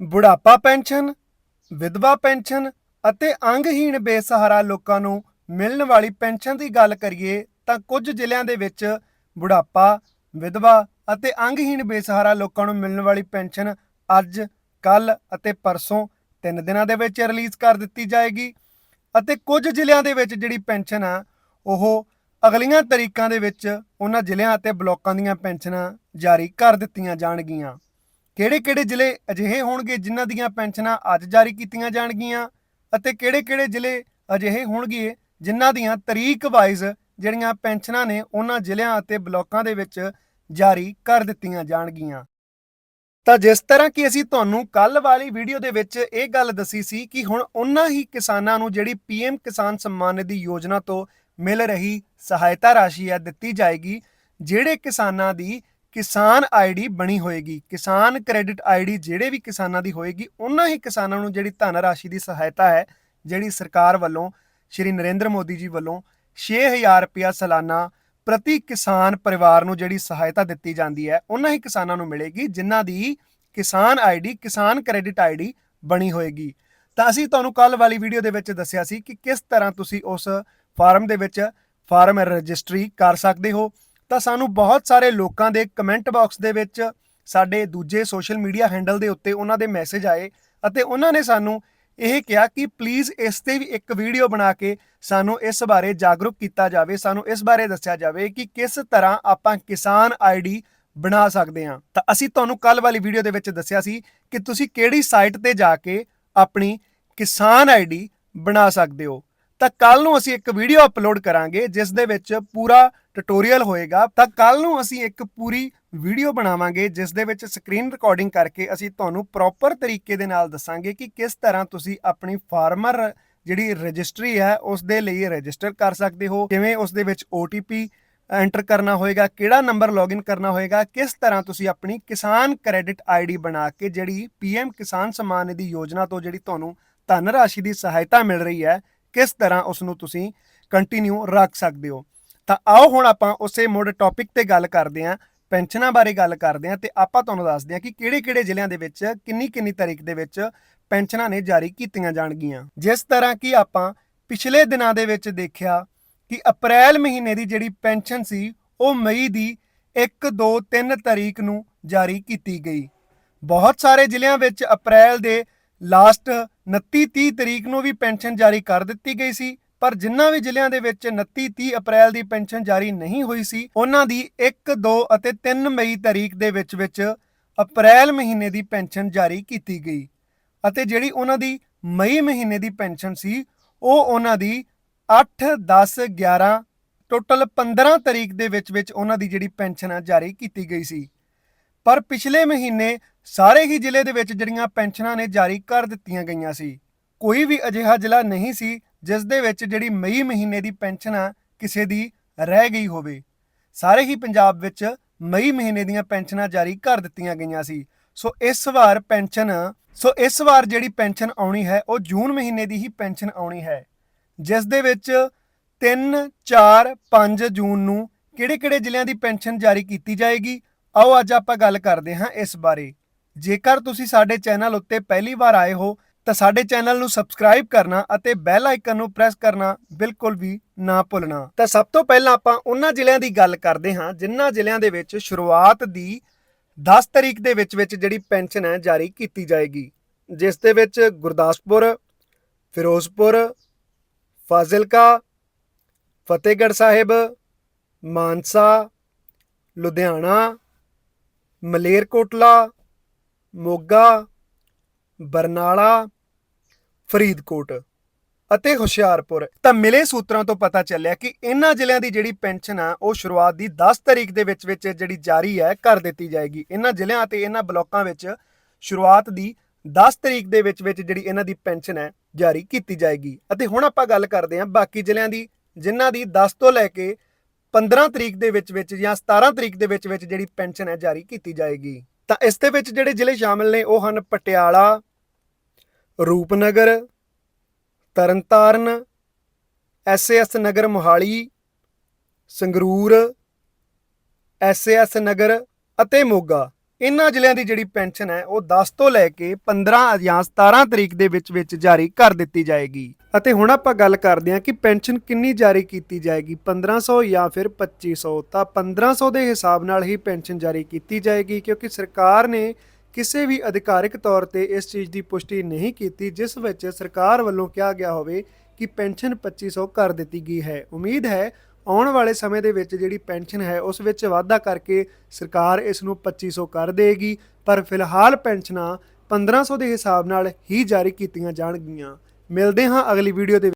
ਬੁਢਾਪਾ ਪੈਨਸ਼ਨ, ਵਿਧਵਾ ਪੈਨਸ਼ਨ ਅਤੇ ਅੰਗਹੀਣ ਬੇਸਹਾਰਾ ਲੋਕਾਂ ਨੂੰ ਮਿਲਣ ਵਾਲੀ ਪੈਨਸ਼ਨ ਦੀ ਗੱਲ ਕਰੀਏ ਤਾਂ ਕੁਝ ਜ਼ਿਲ੍ਹਿਆਂ ਦੇ ਵਿੱਚ ਬੁਢਾਪਾ, ਵਿਧਵਾ ਅਤੇ ਅੰਗਹੀਣ ਬੇਸਹਾਰਾ ਲੋਕਾਂ ਨੂੰ ਮਿਲਣ ਵਾਲੀ ਪੈਨਸ਼ਨ ਅੱਜ ਕੱਲ ਅਤੇ ਪਰਸੋਂ ਤਿੰਨ ਦਿਨਾਂ ਦੇ ਵਿੱਚ ਰਿਲੀਜ਼ ਕਰ ਦਿੱਤੀ ਜਾਏਗੀ ਅਤੇ ਕੁਝ ਜ਼ਿਲ੍ਹਿਆਂ ਦੇ ਵਿੱਚ ਜਿਹੜੀ ਪੈਨਸ਼ਨ ਆ, ਉਹ ਅਗਲੀਆਂ ਤਰੀਕਾਂ ਦੇ ਵਿੱਚ ਉਹਨਾਂ ਜ਼ਿਲ੍ਹਿਆਂ ਅਤੇ ਬਲਾਕਾਂ ਦੀਆਂ ਪੈਨਸ਼ਨਾਂ ਜਾਰੀ ਕਰ ਦਿੱਤੀਆਂ ਜਾਣਗੀਆਂ। ਕਿਹੜੇ-ਕਿਹੜੇ ਜ਼ਿਲ੍ਹੇ ਅਜਿਹੇ ਹੋਣਗੇ ਜਿਨ੍ਹਾਂ ਦੀਆਂ ਪੈਨਸ਼ਨਾਂ ਅੱਜ ਜਾਰੀ ਕੀਤੀਆਂ ਜਾਣਗੀਆਂ ਅਤੇ ਕਿਹੜੇ-ਕਿਹੜੇ ਜ਼ਿਲ੍ਹੇ ਅਜਿਹੇ ਹੋਣਗੇ ਜਿਨ੍ਹਾਂ ਦੀਆਂ ਤਰੀਕ ਵਾਈਜ਼ ਜਿਹੜੀਆਂ ਪੈਨਸ਼ਨਾਂ ਨੇ ਉਹਨਾਂ ਜ਼ਿਲ੍ਹਿਆਂ ਅਤੇ ਬਲਾਕਾਂ ਦੇ ਵਿੱਚ ਜਾਰੀ ਕਰ ਦਿੱਤੀਆਂ ਜਾਣਗੀਆਂ। ਤਾਂ ਜਿਸ ਤਰ੍ਹਾਂ ਕਿ ਅਸੀਂ ਤੁਹਾਨੂੰ ਕੱਲ ਵਾਲੀ ਵੀਡੀਓ ਦੇ ਵਿੱਚ ਇਹ ਗੱਲ ਦੱਸੀ ਸੀ ਕਿ ਹੁਣ ਉਹਨਾਂ ਹੀ ਕਿਸਾਨਾਂ ਨੂੰ ਜਿਹੜੀ ਪੀਐਮ ਕਿਸਾਨ ਸਨਮਾਨ ਨਿਧੀ ਯੋਜਨਾ ਤੋਂ ਮਿਲ ਰਹੀ ਸਹਾਇਤਾ ਰਾਸ਼ੀ ਹੈ ਦਿੱਤੀ ਜਾਏਗੀ, ਜਿਹੜੇ ਕਿਸਾਨਾਂ ਦੀ ਕਿਸਾਨ ਆਈਡੀ ਬਣੀ ਹੋਏਗੀ। ਕਿਸਾਨ ਕ੍ਰੈਡਿਟ ਆਈਡੀ ਜਿਹੜੇ ਵੀ ਕਿਸਾਨਾਂ ਦੀ ਹੋਏਗੀ, ਉਹਨਾਂ ਹੀ ਕਿਸਾਨਾਂ ਨੂੰ ਜਿਹੜੀ ਧਨ ਰਾਸ਼ੀ ਦੀ ਸਹਾਇਤਾ ਹੈ, ਜਿਹੜੀ ਸਰਕਾਰ ਵੱਲੋਂ ਸ਼੍ਰੀ ਨਰਿੰਦਰ ਮੋਦੀ ਜੀ ਵੱਲੋਂ 6000 ਰੁਪਇਆ ਸਾਲਾਨਾ ਪ੍ਰਤੀ ਕਿਸਾਨ ਪਰਿਵਾਰ ਨੂੰ ਜਿਹੜੀ ਸਹਾਇਤਾ ਦਿੱਤੀ ਜਾਂਦੀ ਹੈ, ਉਹਨਾਂ ਹੀ ਕਿਸਾਨਾਂ ਨੂੰ ਮਿਲੇਗੀ, ਜਿਨ੍ਹਾਂ ਦੀ ਕਿਸਾਨ ਆਈਡੀ ਕਿਸਾਨ ਕ੍ਰੈਡਿਟ ਆਈਡੀ ਬਣੀ ਹੋਏਗੀ। ਤਾਂ ਅਸੀਂ ਤੁਹਾਨੂੰ ਕੱਲ ਵਾਲੀ ਵੀਡੀਓ ਦੇ ਵਿੱਚ ਦੱਸਿਆ ਸੀ ਕਿ ਕਿਸ ਤਰ੍ਹਾਂ ਤੁਸੀਂ ਉਸ ਫਾਰਮ ਦੇ ਵਿੱਚ ਫਾਰਮ ਰਜਿਸਟਰੀ ਕਰ ਸਕਦੇ ਹੋ। ਤਾਂ ਸਾਨੂੰ ਬਹੁਤ ਸਾਰੇ ਲੋਕਾਂ ਦੇ ਕਮੈਂਟ ਬਾਕਸ ਦੇ ਵਿੱਚ ਸਾਡੇ ਦੂਜੇ ਸੋਸ਼ਲ ਮੀਡੀਆ ਹੈਂਡਲ ਦੇ ਉੱਤੇ ਉਹਨਾਂ ਦੇ ਮੈਸੇਜ ਆਏ ਅਤੇ ਉਹਨਾਂ ਨੇ ਸਾਨੂੰ ਇਹ ਕਿਹਾ ਕਿ ਪਲੀਜ਼ ਇਸ ਤੇ ਵੀ ਇੱਕ ਵੀਡੀਓ ਬਣਾ ਕੇ ਸਾਨੂੰ ਇਸ ਬਾਰੇ ਜਾਗਰੂਕ ਕੀਤਾ ਜਾਵੇ, ਸਾਨੂੰ ਇਸ ਬਾਰੇ ਦੱਸਿਆ ਜਾਵੇ ਕਿ ਕਿਸ ਤਰ੍ਹਾਂ ਆਪਾਂ ਕਿਸਾਨ ਆਈਡੀ ਬਣਾ ਸਕਦੇ ਹਾਂ। ਤਾਂ ਅਸੀਂ ਤੁਹਾਨੂੰ ਕੱਲ ਵਾਲੀ ਵੀਡੀਓ ਦੇ ਵਿੱਚ ਦੱਸਿਆ ਸੀ ਕਿ ਤੁਸੀਂ ਕਿਹੜੀ ਸਾਈਟ ਤੇ ਜਾ ਕੇ ਆਪਣੀ ਕਿਸਾਨ ਆਈਡੀ ਬਣਾ ਸਕਦੇ ਹੋ। ਤਾਂ ਕੱਲ ਨੂੰ ਅਸੀਂ ਇੱਕ ਵੀਡੀਓ ਅਪਲੋਡ ਕਰਾਂਗੇ, ਜਿਸ ਦੇ ਵਿੱਚ ਪੂਰਾ ਟਿਊਟੋਰੀਅਲ ਹੋਏਗਾ, ਤਾਂ ਕੱਲ ਨੂੰ ਅਸੀਂ ਇੱਕ ਪੂਰੀ ਵੀਡੀਓ ਬਣਾਵਾਂਗੇ, ਜਿਸ ਦੇ ਵਿੱਚ ਸਕਰੀਨ ਰਿਕਾਰਡਿੰਗ ਕਰਕੇ ਅਸੀਂ ਤੁਹਾਨੂੰ ਪ੍ਰੋਪਰ ਤਰੀਕੇ ਦੇ ਨਾਲ ਦੱਸਾਂਗੇ ਕਿ ਕਿਸ ਤਰ੍ਹਾਂ ਤੁਸੀਂ ਆਪਣੀ ਫਾਰਮਰ ਜਿਹੜੀ ਰਜਿਸਟਰੀ ਹੈ, ਉਸ ਦੇ ਲਈ ਰਜਿਸਟਰ ਕਰ ਸਕਦੇ ਹੋ, ਕਿਵੇਂ ਉਸ ਦੇ ਵਿੱਚ OTP ਐਂਟਰ ਕਰਨਾ ਹੋਏਗਾ, ਕਿਹੜਾ ਨੰਬਰ ਲੌਗਇਨ ਕਰਨਾ ਹੋਏਗਾ, ਕਿਸ ਤਰ੍ਹਾਂ ਤੁਸੀਂ ਆਪਣੀ ਕਿਸਾਨ ਕ੍ਰੈਡਿਟ ਆਈਡੀ ਬਣਾ ਕੇ ਜਿਹੜੀ ਪੀਐਮ ਕਿਸਾਨ ਸਨਮਾਨ ਨਿਧੀ ਯੋਜਨਾ ਤੋਂ ਜਿਹੜੀ ਤੁਹਾਨੂੰ ਧਨ ਰਾਸ਼ੀ ਦੀ ਸਹਾਇਤਾ ਮਿਲ ਰਹੀ ਹੈ, ਕਿਸ ਤਰ੍ਹਾਂ ਉਸ ਨੂੰ ਤੁਸੀਂ ਕੰਟੀਨਿਊ ਰੱਖ ਸਕਦੇ ਹੋ। ਤਾਂ ਆਓ ਹੁਣ ਆਪਾਂ ਉਸੇ ਮੁੱਢ ਟੌਪਿਕ ਤੇ ਗੱਲ ਕਰਦੇ ਹਾਂ, ਪੈਨਸ਼ਨਾਂ ਬਾਰੇ ਗੱਲ ਕਰਦੇ ਹਾਂ ਤੇ ਆਪਾਂ ਤੁਹਾਨੂੰ ਦੱਸਦੇ ਹਾਂ ਕਿ ਕਿਹੜੇ-ਕਿਹੜੇ ਜ਼ਿਲ੍ਹਿਆਂ ਦੇ ਵਿੱਚ ਕਿੰਨੀ-ਕਿੰਨੀ ਤਾਰੀਖ ਦੇ ਵਿੱਚ ਪੈਨਸ਼ਨਾਂ ਨੇ ਜਾਰੀ ਕੀਤੀਆਂ ਜਾਣਗੀਆਂ। ਜਿਸ ਤਰ੍ਹਾਂ ਕਿ ਆਪਾਂ ਪਿਛਲੇ ਦਿਨਾਂ ਦੇ ਵਿੱਚ ਦੇਖਿਆ ਕਿ ਅਪ੍ਰੈਲ ਮਹੀਨੇ ਦੀ ਜਿਹੜੀ ਪੈਨਸ਼ਨ ਸੀ, ਉਹ ਮਈ ਦੀ 1 2 3 ਤਾਰੀਖ ਨੂੰ ਜਾਰੀ ਕੀਤੀ ਗਈ। ਬਹੁਤ ਸਾਰੇ ਜ਼ਿਲ੍ਹਿਆਂ ਵਿੱਚ ਅਪ੍ਰੈਲ ਦੇ ਲਾਸਟ 29 30 ਤਰੀਕ ਨੂੰ ਵੀ ਪੈਨਸ਼ਨ ਜਾਰੀ ਕਰ ਦਿੱਤੀ ਗਈ ਸੀ। ਪਰ ਜਿਨ੍ਹਾਂ ਵੀ ਜ਼ਿਲ੍ਹਿਆਂ ਦੇ ਵਿੱਚ 29 30 ਅਪ੍ਰੈਲ ਦੀ ਪੈਨਸ਼ਨ ਜਾਰੀ ਨਹੀਂ ਹੋਈ ਸੀ, ਉਹਨਾਂ ਦੀ 1 2 ਅਤੇ 3 ਮਈ ਤਾਰੀਖ ਦੇ ਵਿੱਚ ਵਿੱਚ ਅਪ੍ਰੈਲ ਮਹੀਨੇ ਦੀ ਪੈਨਸ਼ਨ ਜਾਰੀ ਕੀਤੀ ਗਈ। ਅਤੇ ਜਿਹੜੀ ਉਹਨਾਂ ਦੀ ਮਈ ਮਹੀਨੇ ਦੀ ਪੈਨਸ਼ਨ ਸੀ, ਉਹ ਉਹਨਾਂ ਦੀ 8 10 11 ਟੋਟਲ 15 ਤਰੀਕ ਦੇ ਵਿੱਚ ਵਿੱਚ ਉਹਨਾਂ ਦੀ ਜਿਹੜੀ ਪੈਨਸ਼ਨ ਆ, ਜਾਰੀ ਕੀਤੀ ਗਈ ਸੀ। ਪਰ ਪਿਛਲੇ ਮਹੀਨੇ ਸਾਰੇ ਹੀ ਜ਼ਿਲ੍ਹੇ ਦੇ ਵਿੱਚ ਜਿਹੜੀਆਂ ਪੈਨਸ਼ਨਾਂ ਨੇ ਜਾਰੀ ਕਰ ਦਿੱਤੀਆਂ ਗਈਆਂ ਸੀ। ਕੋਈ ਵੀ ਅਜਿਹਾ ਜ਼ਿਲ੍ਹਾ ਨਹੀਂ ਸੀ ਜਿਸ ਦੇ ਵਿੱਚ ਜਿਹੜੀ ਮਈ ਮਹੀਨੇ ਦੀ ਪੈਨਸ਼ਨ ਆ ਕਿਸੇ ਦੀ ਰਹਿ ਗਈ ਹੋਵੇ। ਸਾਰੇ ਹੀ ਪੰਜਾਬ ਵਿੱਚ ਮਈ ਮਹੀਨੇ ਦੀਆਂ ਪੈਨਸ਼ਨਾਂ ਜਾਰੀ ਕਰ ਦਿੱਤੀਆਂ ਗਈਆਂ ਸੀ। ਸੋ ਇਸ ਵਾਰ ਪੈਨਸ਼ਨ, ਸੋ ਇਸ ਵਾਰ ਜਿਹੜੀ ਪੈਨਸ਼ਨ ਆਉਣੀ ਹੈ, ਉਹ ਜੂਨ ਮਹੀਨੇ ਦੀ ਹੀ ਪੈਨਸ਼ਨ ਆਉਣੀ ਹੈ। ਜਿਸ ਦੇ ਵਿੱਚ 3 4 5 ਜੂਨ ਨੂੰ ਕਿਹੜੇ-ਕਿਹੜੇ ਜ਼ਿਲ੍ਹਿਆਂ ਦੀ ਪੈਨਸ਼ਨ ਜਾਰੀ ਕੀਤੀ ਜਾਏਗੀ, ਆਓ ਅੱਜ ਆਪਾਂ ਗੱਲ ਕਰਦੇ ਹਾਂ ਇਸ ਬਾਰੇ। ਜੇਕਰ ਤੁਸੀਂ ਸਾਡੇ ਚੈਨਲ ਉੱਤੇ ਪਹਿਲੀ ਵਾਰ ਆਏ ਹੋ ਤਾਂ ਸਾਡੇ ਚੈਨਲ ਨੂੰ ਸਬਸਕ੍ਰਾਈਬ ਕਰਨਾ ਅਤੇ ਬੈਲ ਆਈਕਨ ਨੂੰ ਪ੍ਰੈਸ ਕਰਨਾ ਬਿਲਕੁਲ ਵੀ ਨਾ ਭੁੱਲਣਾ। ਤਾਂ ਸਭ ਤੋਂ ਪਹਿਲਾਂ ਆਪਾਂ ਉਹਨਾਂ ਜ਼ਿਲ੍ਹਿਆਂ ਦੀ ਗੱਲ ਕਰਦੇ ਹਾਂ, ਜਿਨ੍ਹਾਂ ਜ਼ਿਲ੍ਹਿਆਂ ਦੇ ਵਿੱਚ ਸ਼ੁਰੂਆਤ ਦੀ 10 ਤਰੀਕ ਦੇ ਵਿੱਚ ਵਿੱਚ ਜਿਹੜੀ ਪੈਨਸ਼ਨ ਹੈ ਜਾਰੀ ਕੀਤੀ ਜਾਏਗੀ। ਜਿਸ ਦੇ ਵਿੱਚ ਗੁਰਦਾਸਪੁਰ, ਫਿਰੋਜ਼ਪੁਰ, ਫਾਜ਼ਿਲਕਾ, ਫਤਿਹਗੜ੍ਹ ਸਾਹਿਬ, ਮਾਨਸਾ, ਲੁਧਿਆਣਾ, ਮਲੇਰਕੋਟਲਾ, ਮੋਗਾ, ਬਰਨਾਲਾ ਫਰੀਦਕੋਟ ਅਤੇ ਹੁਸ਼ਿਆਰਪੁਰ। ਤਾਂ ਮਿਲੇ ਸੂਤਰਾਂ ਤੋਂ ਪਤਾ ਚੱਲਿਆ ਕਿ ਇਹਨਾਂ ਜ਼ਿਲ੍ਹਿਆਂ ਦੀ ਜਿਹੜੀ ਪੈਨਸ਼ਨ ਆ, ਉਹ ਸ਼ੁਰੂਆਤ ਦੀ 10 ਤਰੀਕ ਦੇ ਵਿੱਚ ਵਿੱਚ ਜਿਹੜੀ ਜਾਰੀ ਹੈ, ਕਰ ਦਿੱਤੀ ਜਾਏਗੀ। ਇਹਨਾਂ ਜ਼ਿਲ੍ਹਿਆਂ ਅਤੇ ਇਹਨਾਂ ਬਲਾਕਾਂ ਵਿੱਚ ਸ਼ੁਰੂਆਤ ਦੀ 10 ਤਰੀਕ ਦੇ ਵਿੱਚ ਵਿੱਚ ਜਿਹੜੀ ਇਹਨਾਂ ਦੀ ਪੈਨਸ਼ਨ ਹੈ, ਜਾਰੀ ਕੀਤੀ ਜਾਏਗੀ। ਅਤੇ ਹੁਣ ਆਪਾਂ ਗੱਲ ਕਰਦੇ ਹਾਂ ਬਾਕੀ ਜ਼ਿਲ੍ਹਿਆਂ ਦੀ, ਜਿਨ੍ਹਾਂ ਦੀ 10 ਤੋਂ ਲੈ ਕੇ 15 ਤਰੀਕ ਦੇ ਵਿੱਚ ਵਿੱਚ ਜਾਂ 17 ਤਰੀਕ ਦੇ ਵਿੱਚ ਵਿੱਚ ਜਿਹੜੀ ਪੈਨਸ਼ਨ ਹੈ, ਜਾਰੀ ਕੀਤੀ ਜਾਏਗੀ। ਤਾਂ ਇਸ ਦੇ ਵਿੱਚ ਜਿਹੜੇ ਜ਼ਿਲ੍ਹੇ ਸ਼ਾਮਿਲ ਨੇ, ਉਹ ਹਨ ਪਟਿਆਲਾ ਰੂਪਨਗਰ, ਤਰਨਤਾਰਨ ਐਸਏਐਸ ਨਗਰ ਮੋਹਾਲੀ, ਸੰਗਰੂਰ ਐਸਏਐਸ ਨਗਰ ਅਤੇ ਮੋਗਾ। ਇਹਨਾਂ ਜ਼ਿਲ੍ਹਿਆਂ ਦੀ ਜਿਹੜੀ ਪੈਨਸ਼ਨ ਹੈ, ਉਹ 10 ਤੋਂ ਲੈ ਕੇ 15 ਜਾਂ 17 ਤਰੀਕ ਦੇ ਵਿੱਚ ਵਿੱਚ ਜਾਰੀ ਕਰ ਦਿੱਤੀ ਜਾਏਗੀ। ਅਤੇ ਹੁਣ ਆਪਾਂ ਗੱਲ ਕਰਦੇ ਹਾਂ ਕਿ ਪੈਨਸ਼ਨ ਕਿੰਨੀ ਜਾਰੀ ਕੀਤੀ ਜਾਏਗੀ। 1500 ਜਾਂ ਫਿਰ 2500 ਤਾਂ 1500 ਦੇ ਹਿਸਾਬ ਨਾਲ ਹੀ ਪੈਨਸ਼ਨ ਜਾਰੀ ਕੀਤੀ ਜਾਏਗੀ, ਕਿਉਂਕਿ ਸਰਕਾਰ ਨੇ ਕਿਸੇ ਵੀ ਅਧਿਕਾਰਿਕ ਤੌਰ ਤੇ ਇਸ ਚੀਜ਼ ਦੀ ਪੁਸ਼ਟੀ ਨਹੀਂ ਕੀਤੀ, ਜਿਸ ਵਿੱਚ ਸਰਕਾਰ ਵੱਲੋਂ ਕਿਹਾ ਗਿਆ ਹੋਵੇ ਕਿ ਪੈਨਸ਼ਨ 2500 ਕਰ ਦਿੱਤੀ ਗਈ ਹੈ। ਉਮੀਦ ਹੈ ਆਉਣ ਵਾਲੇ ਸਮੇਂ ਦੇ ਵਿੱਚ ਜਿਹੜੀ ਪੈਨਸ਼ਨ ਹੈ, ਉਸ ਵਿੱਚ ਵਾਧਾ ਕਰਕੇ ਸਰਕਾਰ ਇਸ ਨੂੰ 2500 ਕਰ ਦੇਗੀ ਪਰ ਫਿਲਹਾਲ ਪੈਨਸ਼ਨਾਂ 1500 ਦੇ ਹਿਸਾਬ ਨਾਲ ਹੀ ਜਾਰੀ ਕੀਤੀਆਂ ਜਾਣਗੀਆਂ। ਮਿਲਦੇ ਹਾਂ ਅਗਲੀ ਵੀਡੀਓ ਦੇ